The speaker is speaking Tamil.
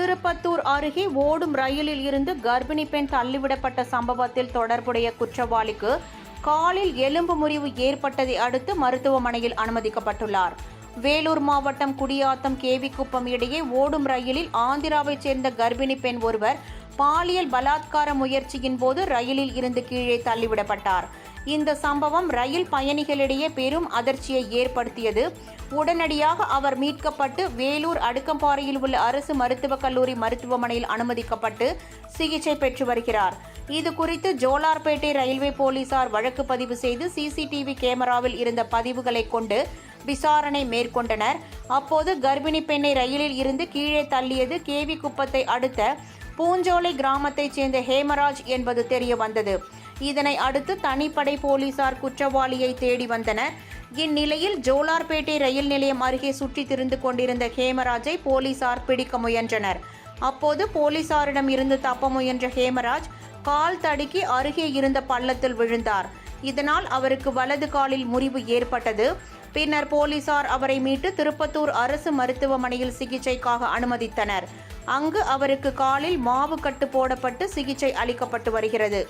திருப்பத்தூர் அருகே ஓடும் ரயிலில் இருந்து கர்ப்பிணி பெண் தள்ளிவிடப்பட்ட சம்பவத்தில் தொடர்புடைய குற்றவாளிக்கு காலில் எலும்பு முறிவு ஏற்பட்டதை அடுத்து மருத்துவமனையில் அனுமதிக்கப்பட்டுள்ளார். வேலூர் மாவட்டம் குடியாத்தம் கேவிக்குப்பம் இடையே ஓடும் ரயிலில் ஆந்திராவைச் சேர்ந்த கர்ப்பிணி பெண் ஒருவர் பாலியல் பலாத்கார முயற்சியின் போது ரயிலில் இருந்து கீழே தள்ளிவிடப்பட்டார். இந்த சம்பவம் ரயில் பயணிகளிடையே பெரும் அதிர்ச்சியை ஏற்படுத்தியது. உடனடியாக அவர் மீட்கப்பட்டு வேலூர் அடுக்கம்பாறையில் உள்ள அரசு மருத்துவக் கல்லூரி மருத்துவமனையில் அனுமதிக்கப்பட்டு சிகிச்சை பெற்று வருகிறார். இது குறித்து ஜோலார்பேட்டை ரயில்வே போலீசார் வழக்கு பதிவு செய்து சிசிடிவி கேமராவில் இருந்த பதிவுகளை கொண்டு விசாரணை மேற்கொண்டனர். அப்போது கர்ப்பிணி பெண்ணை ரயிலில் இருந்து கீழே தள்ளியது கேவி குப்பத்தை அடுத்த பூஞ்சோலை கிராமத்தைச் சேர்ந்த ஹேமராஜ் என்பது தெரிய வந்தது. இதனை அடுத்து தனிப்படை போலீசார் குற்றவாளியை தேடி வந்தனர். இந்நிலையில் ஜோலார்பேட்டை ரயில் நிலையம் அருகே சுற்றி திரிந்து கொண்டிருந்த ஹேமராஜை போலீசார் பிடிக்க முயன்றனர். அப்போது போலீசாரிடம் இருந்து தப்ப முயன்ற ஹேமராஜ் கால் தடுக்கி அருகே இருந்த பள்ளத்தில் விழுந்தார். இதனால் அவருக்கு வலது காலில் முறிவு ஏற்பட்டது. பின்னர் போலீசார் அவரை மீட்டு திருப்பத்தூர் அரசு மருத்துவமனையில் சிகிச்சைக்காக அனுமதித்தனர். அங்கு அவருக்கு காலில் மாவு கட்டு போடப்பட்டு சிகிச்சை அளிக்கப்பட்டு வருகிறது.